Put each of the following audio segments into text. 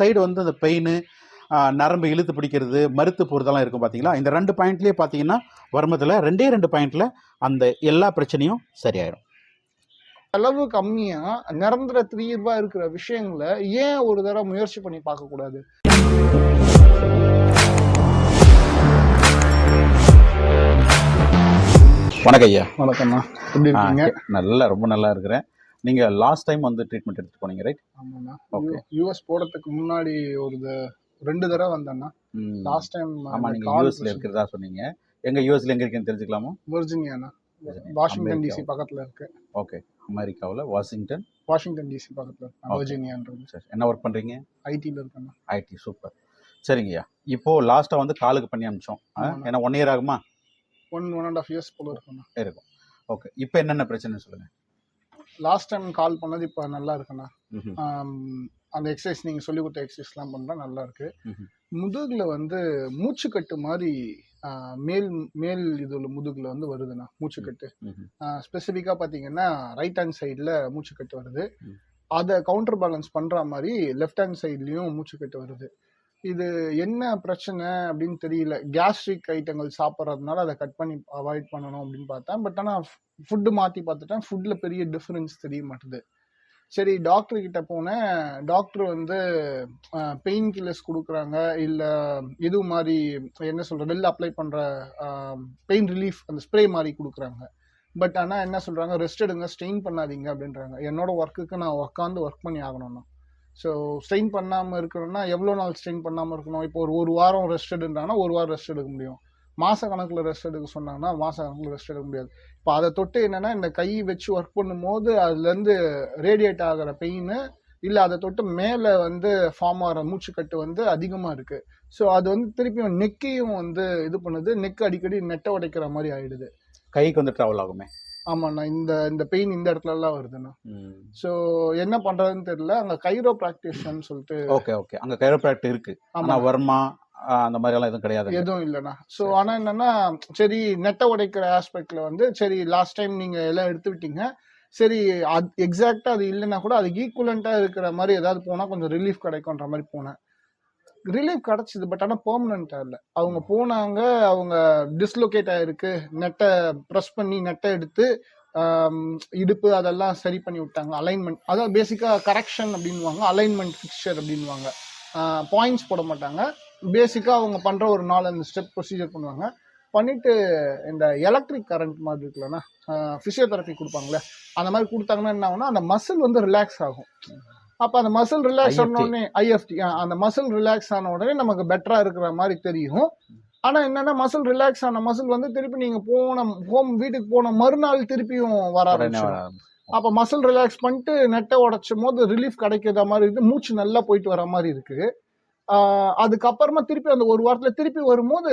Side வந்து அந்த pain நரம்பு இழுத்து பிடிக்கிறது மறுத்து போகிறதெல்லாம் இருக்கும் பார்த்தீங்களா இந்த ரெண்டு பாயிண்ட்லேயே பார்த்தீங்கன்னா வருமத்தில் ரெண்டே ரெண்டு பாயிண்டில் அந்த எல்லா பிரச்சனையும் சரியாயிடும் அளவு கம்மியா நிரந்தர தீர்வா இருக்கிற விஷயங்களை ஏன் ஒரு தடவை முயற்சி பண்ணி பார்க்க கூடாது வணக்கம் ஐயா. வணக்கம்ண்ணா எப்படி இருக்கீங்க? நல்லா ரொம்ப நல்லா இருக்கிறேன். நீங்கள் லாஸ்ட் டைம் வந்து ட்ரீட்மெண்ட் எடுத்துட்டு போனீங்க ரைட் ஆமாண்ணா. Okay. யூஎஸ் போறதுக்கு முன்னாடி ஒரு ரெண்டு தடவை வந்தேண்ணா. லாஸ்ட் டைம் ஆமாம் நீங்கள் யூஎஸ்ல இருக்கிறதா சொன்னீங்க. எங்க யூஎஸ்ல எங்க இருக்குன்னு தெரிஞ்சுக்கலாமா? வெர்ஜினியாண்ணா. வாஷிங்டன். டிசி பக்கத்துல இருக்கு. ஓகே அமெரிக்காவில்? வாஷிங்டன் வாஷிங்டன் டிசி பக்கத்துல. வெர்ஜினியான்றது சரி. என்ன ஒர்க் பண்ணுறீங்க ஐடில இருக்கேண்ணா. ஐடி சூப்பர் சரிங்கய்யா. இப்போ லாஸ்ட்டாக வந்து காலுக்கு பண்ணி அனுப்பிச்சோம். ஏன்னா ஒன் இயர் ஆகுமா? One one and half years போல இருக்குண்ணா. இருக்கும். ஓகே இப்போ என்னென்ன பிரச்சனை சொல்லுங்க. லாஸ்ட் டைம் கால் பண்ணது இப்போ நல்லா இருக்குண்ணா அந்த எக்ஸசைஸ் நீங்க சொல்லி கொடுத்த எக்ஸசைஸ்லாம் பண்ணா நல்லா இருக்கு. முதுகுல வந்து மூச்சுக்கட்டு மாதிரி மேல் மேல் இதுல முதுகுல வந்து வருதுண்ணா மூச்சுக்கட்டு. ஸ்பெசிஃபிக்காக பார்த்தீங்கன்னா ரைட் ஹேண்ட் சைடில் மூச்சுக்கட்டு வருது. அதை கவுண்டர் பேலன்ஸ் பண்ணுற மாதிரி லெஃப்ட் ஹேண்ட் சைட்லேயும் மூச்சுக்கட்டு வருது இது என்ன பிரச்சனை அப்படின்னு தெரியல. கேஸ்ட்ரிக் ஐட்டங்கள் சாப்பிட்றதுனால அதை கட் பண்ணி அவாய்ட் பண்ணணும் அப்படின்னு பார்த்தேன். பட் ஆனால் ஃபுட்டு மாற்றி பார்த்துட்டேன். ஃபுட்டில் பெரிய டிஃப்ரென்ஸ் தெரிய மாட்டுது. சரி டாக்டர் கிட்ட போனேன். டாக்டர் வந்து பெயின் கில்லர்ஸ் கொடுக்குறாங்க. இல்லை இது மாதிரி என்ன சொல்கிறது வெளில அப்ளை பண்ணுற பெயின் ரிலீஃப் அந்த ஸ்ப்ரே மாதிரி கொடுக்குறாங்க. பட் ஆனால் என்ன சொல்கிறாங்க ரெஸ்ட் எடுங்க ஸ்ட்ரெயின் பண்ணாதீங்க அப்படின்றாங்க. என்னோட ஒர்க்குக்கு நான் உட்காந்து ஒர்க் பண்ணி ஆகணும்னா. ஸோ ஸ்ட்ரெயின் பண்ணாமல் இருக்கணும்னா எவ்வளோ நாள் ஸ்ட்ரெயின் பண்ணாமல் இருக்கணும்? இப்போ ஒரு ஒரு வாரம் ரெஸ்ட் எடுன்றாங்கன்னா ஒரு வாரம் ரெஸ்ட் எடுக்க முடியும். மாத கணக்கில் ரெஸ்ட் எடுக்க சொன்னாங்கன்னா மாத கணக்கில் ரெஸ்ட் எடுக்க முடியாது. இப்போ அதை தொட்டு என்னன்னா இந்த கை வச்சு ஒர்க் பண்ணும்போது அதுலேருந்து ரேடியேட் ஆகிற பெயின் இல்லை அதை தொட்டு மேலே வந்து ஃபார்ம் ஆகிற மூச்சுக்கட்டு வந்து அதிகமாக இருக்குது ஸோ அது வந்து திருப்பியும் நெக்கையும் வந்து இது பண்ணுது. நெக் அடிக்கடி நெட்டை உடைக்கிற மாதிரி ஆயிடுது. கைக்கு வந்து ட்ராவல் ஆகுமே? ஆமாண்ணா இந்த இந்த பெயின் இந்த இடத்துல எல்லாம் வருதுண்ணா ஸோ என்ன பண்றதுன்னு தெரியல அங்க கைரோ ப்ராக்டிஷன் சொல்லிட்டு. Okay okay. அங்க கைரோப்ராக்ட் இருக்கு. ஆனா வர்மா அந்த மாதிரி எல்லாம் எதுவும் கிடையாது எதுவும் இல்லைண்ணா. ஸோ. ஆனா என்னன்னா சரி நெட்டை உடைக்கிற ஆஸ்பெக்ட்ல வந்து சரி லாஸ்ட் டைம் நீங்க எல்லாம் எடுத்து விட்டீங்க. சரி அது எக்ஸாக்டா அது இல்லைன்னா கூட அதுக்கு ஈக்குவலண்டா இருக்கிற மாதிரி ஏதாவது போனா கொஞ்சம் ரிலீஃப் கிடைக்கும்ன்ற மாதிரி போனேன். ரிலீஃப் கிடைச்சது பட் ஆனா பெர்மனண்டா இல்லை. அவங்க போனாங்க அவங்க டிஸ்லோகேட் ஆயிருக்கு. நெட்டை ப்ரெஸ் பண்ணி நெட்டை எடுத்து இடுப்பு அதெல்லாம் சரி பண்ணி விட்டாங்க. அலைன்மெண்ட் அதாவது பேசிக்கா கரெக்ஷன் அப்படின்வாங்க அலைன்மெண்ட் ஃபிக்சர் அப்படின்வாங்க பாயிண்ட்ஸ் போட மாட்டாங்க. பேசிக்கா அவங்க பண்ற ஒரு நாலஞ்சு ஸ்டெப் ப்ரொசீஜர் பண்ணுவாங்க. பண்ணிட்டு இந்த எலக்ட்ரிக் கரண்ட் மாதிரி இருக்குல்லண்ணா ஃபிசியோதெரப்பி கொடுப்பாங்களே அந்த மாதிரி கொடுத்தாங்கன்னா என்ன ஆகும்னா அந்த மசில் வந்து ரிலாக்ஸ் ஆகும். அப்ப அந்த மசில் ரிலாக்ஸ். ஆன உடனே ஐஎஃப்டி அந்த மசில் ரிலாக்ஸ் ஆன உடனே நமக்கு பெட்டரா இருக்கிற மாதிரி தெரியும் ஆனா என்னன்னா மசில் ரிலாக்ஸ் ஆன மசில் வந்து திருப்பி நீங்க போன ஹோம் வீட்டுக்கு போன மறுநாள் திருப்பியும் வர ஆரம்பிச்சிடும். அப்ப மசில் ரிலாக்ஸ் பண்ணிட்டு நெட்டை உடைச்சும் போது ரிலீஃப் கிடைக்கிற மாதிரி இருக்கு மூச்சு நல்லா போயிட்டு வர மாதிரி இருக்கு அதுக்கப்புறமா திருப்பி அந்த ஒரு வாரத்துல திருப்பி வரும்போது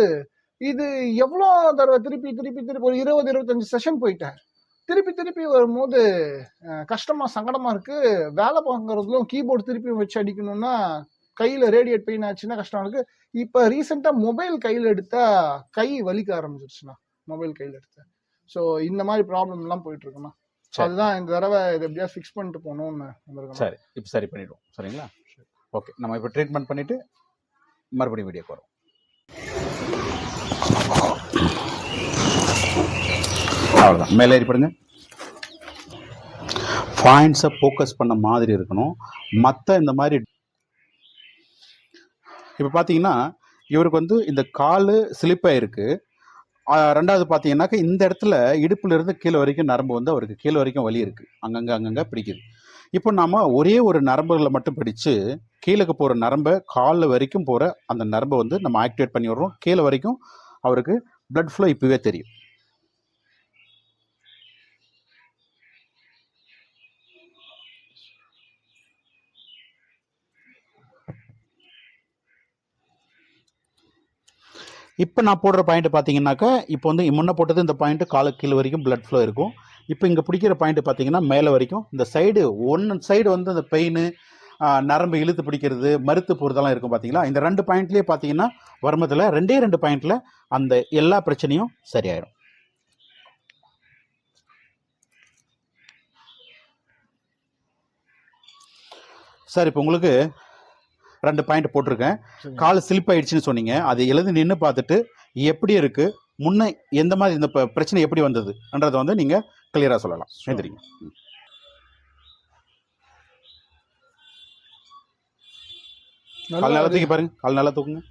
இது எவ்வளோ தடவை திருப்பி திருப்பி திருப்பி ஒரு இருபது இருபத்தஞ்சு செஷன் போயிட்டேன் திருப்பி திருப்பி வரும்போது அஹ், கஷ்டமா சங்கடமா இருக்கு. வேலை பார்க்கறதுலும் கீபோர்டு திருப்பி வச்சு அடிக்கணும்னா கையில ரேடியேட் பெயின் ஆச்சுன்னா கஷ்டம் இருக்கு. இப்ப ரீசெண்டா மொபைல் கையில எடுத்தா கை வலிக்க ஆரம்பிச்சிருச்சுண்ணா மொபைல் கையில எடுத்தா. ஸோ இந்த மாதிரி ப்ராப்ளம் எல்லாம் போயிட்டு இருக்குண்ணா. So சரி. அதுதான் இந்த தடவை இதை எப்படியா ஃபிக்ஸ் பண்ணிட்டு போகணும்னு சரி இப்போ சரி பண்ணிடுவோம். சரிங்களா? ஓகே நம்ம இப்போ ட்ரீட்மெண்ட் பண்ணிட்டு மறுபடியும் வீடியோக்கு வரோம் அவ்வளோதான் மேலே ஏறிப்படுங்க பாயிண்ட்ஸை ஃபோக்கஸ் பண்ண மாதிரி இருக்கணும். மற்ற இந்த மாதிரி இப்போ பார்த்தீங்கன்னா இவருக்கு வந்து இந்த கால் ஸ்லிப் ஆகிருக்கு ரெண்டாவது பார்த்தீங்கன்னாக்கா இந்த இடத்துல இடுப்புலேருந்து கீழே வரைக்கும் நரம்பு வந்து அவருக்கு கீழே வரைக்கும் வலி இருக்குது அங்கங்கே அங்கங்கே பிடிக்குது. இப்போ நாம் ஒரே ஒரு நரம்புகளை மட்டும் பிடிச்சு கீழக்கு போகிற நரம்பை காலில் வரைக்கும் போகிற அந்த நரம்பை வந்து நம்ம ஆக்டிவேட் பண்ணி விடுறோம். கீழே வரைக்கும் அவருக்கு ப்ளட் ஃப்ளோ இப்போவே தெரியும். இப்போ நான் போடுற பாயிண்ட் பார்த்தீங்கன்னாக்கா இப்போ வந்து முன்ன போட்டது இந்த பாயிண்ட் காலுக்கு கீழே வரைக்கும் பிளட் ஃப்ளோ இருக்கும். இப்போ இங்கே பிடிக்கிற பாயிண்ட் பார்த்தீங்கன்னா மேலே வரைக்கும். இந்த சைடு ஒன்று சைடு வந்து அந்த பெயின் நரம்பு இழுத்து பிடிக்கிறது மறுத்து போகிறதெல்லாம் இருக்கும் பார்த்தீங்களா இந்த ரெண்டு பாயிண்ட்லேயே பார்த்தீங்கன்னா வருமத்தில் ரெண்டே ரெண்டு பாயிண்டில் அந்த எல்லா பிரச்சனையும் சரியாயிடும் சார் இப்போ உங்களுக்கு ரெண்டு பாயிண்ட் போட்டிருக்கேன். கால் ஸ்லிப் ஆயிடுச்சுன்னு சொன்னீங்க. அது எழுதி நின்று பார்த்துட்டு எப்படி இருக்கு? முன்ன எந்த மாதிரி இந்த பிரச்சனை எப்படி வந்ததுன்றதை வந்து நீங்க கிளியரா சொல்லலாம். ம். கால் நல்லா தூக்கி பாருங்க. கால் நல்லா தூக்குங்க.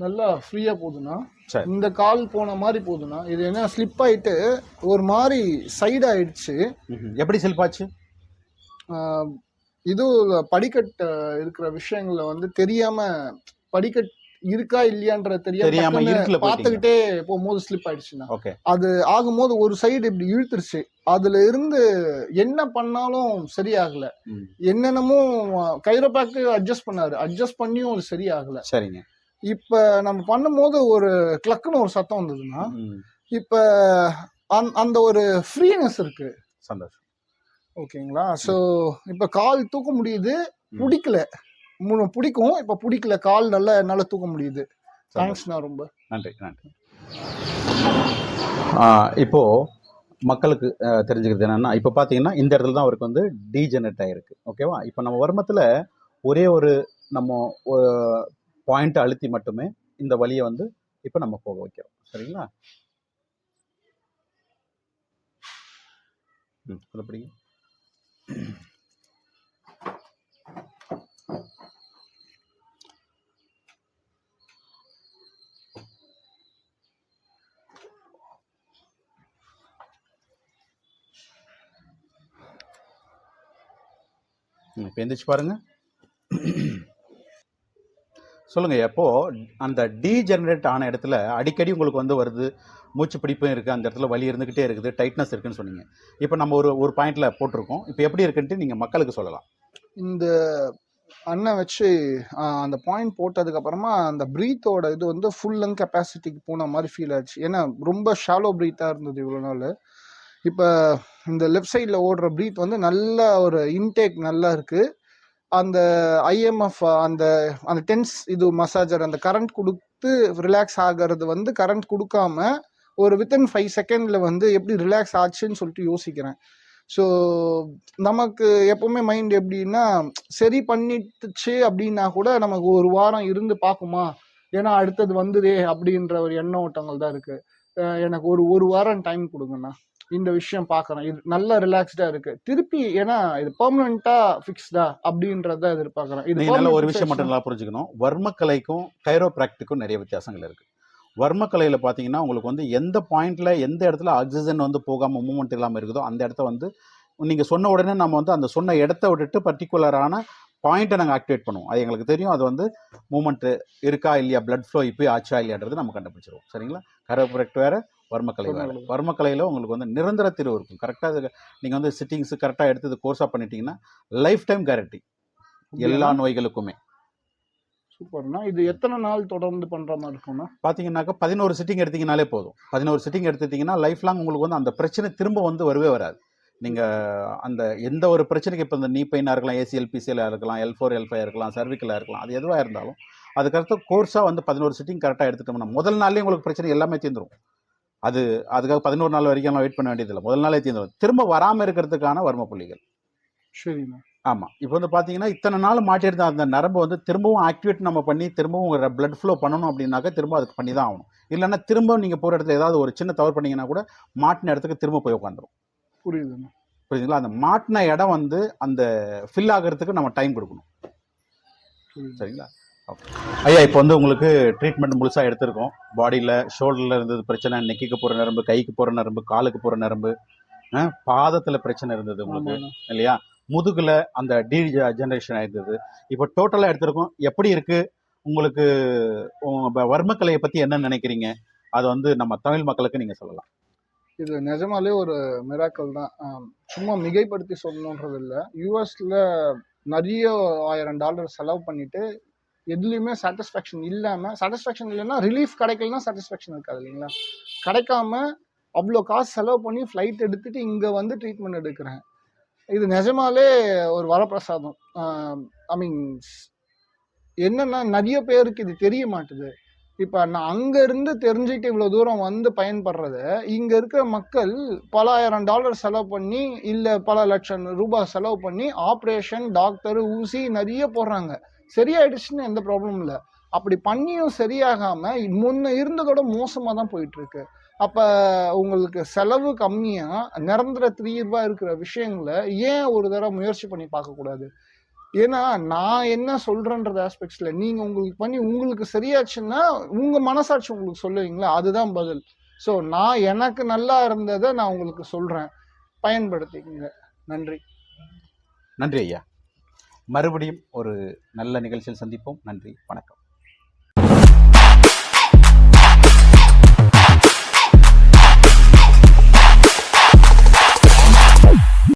நல்லா ஃப்ரீயா போகுதுண்ணா சரி. இந்த கால் போன மாதிரி போகுதுண்ணா இது என்ன ஸ்லிப் ஆயிட்டு ஒரு மாதிரி சைடு ஆயிடுச்சு. எப்படி ஸ்லிப் ஆச்சு? இது படிக்கட்டு இருக்கிற விஷயங்கள்ல வந்து தெரியாம படிக்கட் இருக்கா இல்லையான்ற தெரியாம. பார்த்துக்கிட்டே போகும்போது ஸ்லிப் ஆயிடுச்சுண்ணா. ஓகே. அது ஆகும்போது ஒரு சைடு இப்படி இழுத்துருச்சு. அதுல இருந்து என்ன பண்ணாலும் சரியாகல. என்னென்னமோ கைரோபாக்கு அட்ஜஸ்ட் பண்ணாரு. அட்ஜஸ்ட் பண்ணியும் அது சரியாகல. சரிங்க. இப்ப நம்ம பண்ணும்போது ஒரு கிளக்குன்னு ஒரு சத்தம் வந்ததுன்னா. இப்ப அந்த ஒரு ஃப்ரீனஸ் இருக்கு. சந்தோஷம். ஓகேங்களா? சோ இப்ப கால் தூக்க முடியுது. பிடிக்கல. முன்ன பிடிக்கும். இப்ப பிடிக்கல. கால் நல்லா என்னால தூக்க முடியுது. தேங்க்ஸ்ண்ணா ரொம்ப. நன்றி நன்றி. ஆ, இப்போ மக்களுக்கு தெரிஞ்சுக்கிறது என்னன்னா இப்போ பார்த்தீங்கன்னா இந்த இடத்துல தான் அவருக்கு வந்து டீஜெனரேட் ஆயிருக்கு. ஓகேவா? இப்போ நம்ம வருமத்தில் ஒரே ஒரு நம்ம பாயிண்ட் அழுத்தி மட்டுமே இந்த வழியை வந்து இப்போ நம்ம போக வைக்கிறோம். சரிங்களா? ம் அதை பிடிங்க ம், இப்போ எந்திரிச்சு பாருங்கள் சொல்லுங்க எப்போ அந்த டீஜெனரேட் ஆன இடத்துல அடிக்கடி உங்களுக்கு வந்து வருது மூச்சு பிடிப்பும் இருக்குது அந்த இடத்துல வலி இருந்துக்கிட்டே இருக்குது டைட்னஸ் இருக்குன்னு சொன்னீங்க. இப்போ நம்ம ஒரு ஒரு பாயிண்ட்ல போட்டிருக்கோம். இப்போ எப்படி இருக்குன்ட்டு நீங்க மக்களுக்கு சொல்லலாம். இந்த அண்ணன் வச்சு அந்த பாயிண்ட் போட்டதுக்கு அப்புறமா அந்த ப்ரீத்தோட இது வந்து ஃபுல் லங் கெப்பாசிட்டிக்கு போன மாதிரி ஃபீல் ஆச்சு. ஏன்னா ரொம்ப ஷாலோ ப்ரீத்தாக இருந்தது இவ்வளோ நாள். இப்போ இந்த லெஃப்ட் சைடில் ஓடுற ப்ரீத் வந்து நல்ல ஒரு இன்டேக் நல்லா இருக்குது அந்த ஐஎம்எஃப் அந்த அந்த டென்ஸ் இது மசாஜர் அந்த கரண்ட் கொடுத்து ரிலாக்ஸ் ஆகிறது வந்து கரண்ட் கொடுக்காம ஒரு வித்தின் ஃபைவ் செகண்டில் வந்து எப்படி ரிலாக்ஸ் ஆச்சுன்னு சொல்லிட்டு யோசிக்கிறேன். ஸோ நமக்கு எப்பவுமே மைண்ட் எப்படின்னா சரி பண்ணிட்டுச்சு அப்படின்னா கூட நமக்கு ஒரு வாரம் இருந்து பார்க்குமா? ஏன்னா அடுத்தது வந்துதே அப்படின்ற ஒரு எண்ண ஓட்டங்கள் தான் இருக்குது எனக்கு ஒரு ஒரு வாரம் டைம் கொடுங்கண்ணா. இந்த விஷயம் பார்க்கறேன் இது நல்லா ரிலாக்ஸ்டா இருக்கு. திருப்பி ஏன்னா இது பெர்மனண்டா ஃபிக்ஸ்டா அப்படின்றத எதிர்பார்க்கறேன். இது ஒரு விஷயம் மட்டும் நல்லா புரிஞ்சுக்கணும். வர்மக்கலைக்கும் கைரோபிராக்டிக்கும் நிறைய வித்தியாசங்கள் இருக்கு. வர்மக்கலையில பாத்தீங்கன்னா உங்களுக்கு வந்து எந்த பாயிண்ட்ல எந்த இடத்துல ஆக்சிஜன் வந்து போகாம மூவ்மெண்ட் இல்லாம இருக்குதோ அந்த இடத்த வந்து நீங்க சொன்ன உடனே நம்ம வந்து அந்த சொன்ன இடத்த விட்டுட்டு பர்டிகுலரான பாயிண்ட்டை நாங்கள் ஆக்டிவேட் பண்ணுவோம். அது எங்களுக்கு தெரியும். அது வந்து மூமெண்ட் இருக்கா இல்லையா? பிளட் ஃப்ளோ இப்போ ஆச்சா இல்லையான்றது நம்ம கண்டுபிடிச்சிருவோம். சரிங்களா? கரோபிராக்ட் வேற வர்மக்கலை வேற. வர்மக்கலை. வர்மக்கலையில் உங்களுக்கு வந்து நிரந்தர தீர்வு இருக்கும். கரெக்டாக நீங்கள் வந்து சிட்டிங்ஸ் கரெக்டாக எடுத்து கோர்ஸாக பண்ணிட்டீங்கன்னா லைஃப் டைம் கேரண்டி எல்லா நோய்களுக்குமே. சூப்பர்ண்ணா. இது எத்தனை நாள் தொடர்ந்து பண்ற மாதிரி இருக்கும்னா பார்த்தீங்கன்னாக்கா பதினோரு சிட்டிங் எடுத்தீங்கனாலே போதும். பதினோரு சிட்டிங் எடுத்துட்டீங்கன்னா லைஃப் லாங் உங்களுக்கு வந்து அந்த பிரச்சனை திரும்ப வந்து வரவே வராது. நீங்கள் அந்த எந்த ஒரு பிரச்சனைக்கு இப்போ இந்த நீ பெயினாக இருக்கலாம் ஏசிஎல் பிசிஎலாக இருக்கலாம் எல் ஃபோர் எல் ஃபைவ் இருக்கலாம் சர்விக்கலாக இருக்கலாம் அது எதுவாக இருந்தாலும் அதுக்கடுத்து கோர்ஸாக வந்து பதினோரு சிட்டிங் கரெக்டாக எடுத்துட்டோம்னா முதல் நாள்லேயே உங்களுக்கு பிரச்சனை எல்லாமே தீர்ந்துரும். அது அதுக்காக பதினோரு நாள் வரைக்கும் வெயிட் பண்ண வேண்டியதில்லை. முதல் நாளே தீர்ந்துரும். திரும்ப வராமல் இருக்கிறதுக்கான வர்ம புள்ளிகள். சரிண்ணா ஆமாம் இப்போ வந்து பார்த்தீங்கன்னா இத்தனை நாள் மாட்டியிருந்த அந்த நரம்பு வந்து திரும்பவும் ஆக்டிவேட் நம்ம பண்ணி திரும்பவும் பிளட் ஃப்ளோ பண்ணணும் அப்படின்னாக்கா திரும்ப அதுக்கு பண்ணி தான் ஆகணும். இல்லைன்னா திரும்ப நீங்கள் போகிற இடத்துல ஏதாவது ஒரு சின்ன தவறு பண்ணீங்கன்னா கூட மாட்டின இடத்துக்கு திரும்ப போய் உட்காந்துரும். புரியுதுண்ணா. புரியுதுங்களா? அந்த மாட்டின இடம் வந்து அந்த ஃபில் ஆகிறதுக்கு நம்ம டைம் கொடுக்கணும். சரிங்களா? ஐயா இப்போ வந்து உங்களுக்கு ட்ரீட்மெண்ட் முழுசாக எடுத்திருக்கோம். பாடியில் ஷோல்டரில் இருந்தது பிரச்சனை நெக்கிக்கு போகிற நரம்பு கைக்கு போகிற நரம்பு காலுக்கு போகிற நரம்பு பாதத்தில் பிரச்சனை இருந்தது உங்களுக்கு இல்லையா? முதுகுல அந்த டி ஜெனரேஷன் ஆயிருந்தது. இப்போ டோட்டலாக எடுத்திருக்கோம். எப்படி இருக்கு? உங்களுக்கு உங்க வர்மக்கலையை பத்தி என்ன நினைக்கிறீங்க? அது வந்து நம்ம தமிழ் மக்களுக்கு நீங்க சொல்லலாம். இது நிஜமாலே ஒரு மிராக்கள் தான். சும்மா மிகைப்படுத்தி சொல்லணுன்றது இல்லை. யூஎஸ்ல நிறைய ஆயிரம் டாலர் செலவு பண்ணிட்டு எதுலேயுமே சாட்டிஸ்ஃபேக்ஷன் இல்லாமல் சாட்டிஸ்ஃபேக்ஷன் இல்லைன்னா ரிலீஃப் கிடைக்கலன்னா சாட்டிஸ்ஃபேக்ஷன் இருக்காது இல்லைங்களா? கிடைக்காம அவ்வளோ காசு செலவு பண்ணி ஃப்ளைட் எடுத்துட்டு இங்கே வந்து ட்ரீட்மெண்ட் எடுக்கிறேன். இது நிஜமாலே ஒரு வரப்பிரசாதம். ஐ மீன் என்னன்னா நிறைய பேருக்கு இது தெரிய மாட்டுது. இப்ப நான் அங்க இருந்து தெரிஞ்சுட்டு இவ்வளவு தூரம் வந்து பயன்படுறத இங்க இருக்கிற மக்கள் பல ஆயிரம் டாலர் செலவு பண்ணி இல்ல பல லட்சம் ரூபாய் செலவு பண்ணி ஆப்ரேஷன் டாக்டர் ஊசி நிறைய போடுறாங்க. சரியாயிடுச்சுன்னு எந்த ப்ராப்ளமும் இல்ல. அப்படி பண்ணியும் சரியாகாம முன்ன இருந்ததோட மோசமா தான் போயிட்டு இருக்கு அப்ப உங்களுக்கு செலவு கம்மியா நிரந்தர தீர்வா இருக்கிற விஷயங்களை ஏன் ஒரு தடவை முயற்சி பண்ணி பார்க்க கூடாது ஏன்னா நான் என்ன சொல்றேன்றது ஆஸ்பெக்ட்ஸ்ல நீங்க உங்களுக்கு பண்ணி உங்களுக்கு சரியாச்சுன்னா உங்க மனசாட்சி உங்களுக்கு சொல்லுவீங்களா? அதுதான் பதில். ஸோ நான் எனக்கு நல்லா இருந்ததை நான் உங்களுக்கு சொல்றேன். பயன்படுத்திக்கங்க. நன்றி. நன்றி ஐயா. மறுபடியும் ஒரு நல்ல நிகழ்ச்சியில் சந்திப்போம். நன்றி. வணக்கம்.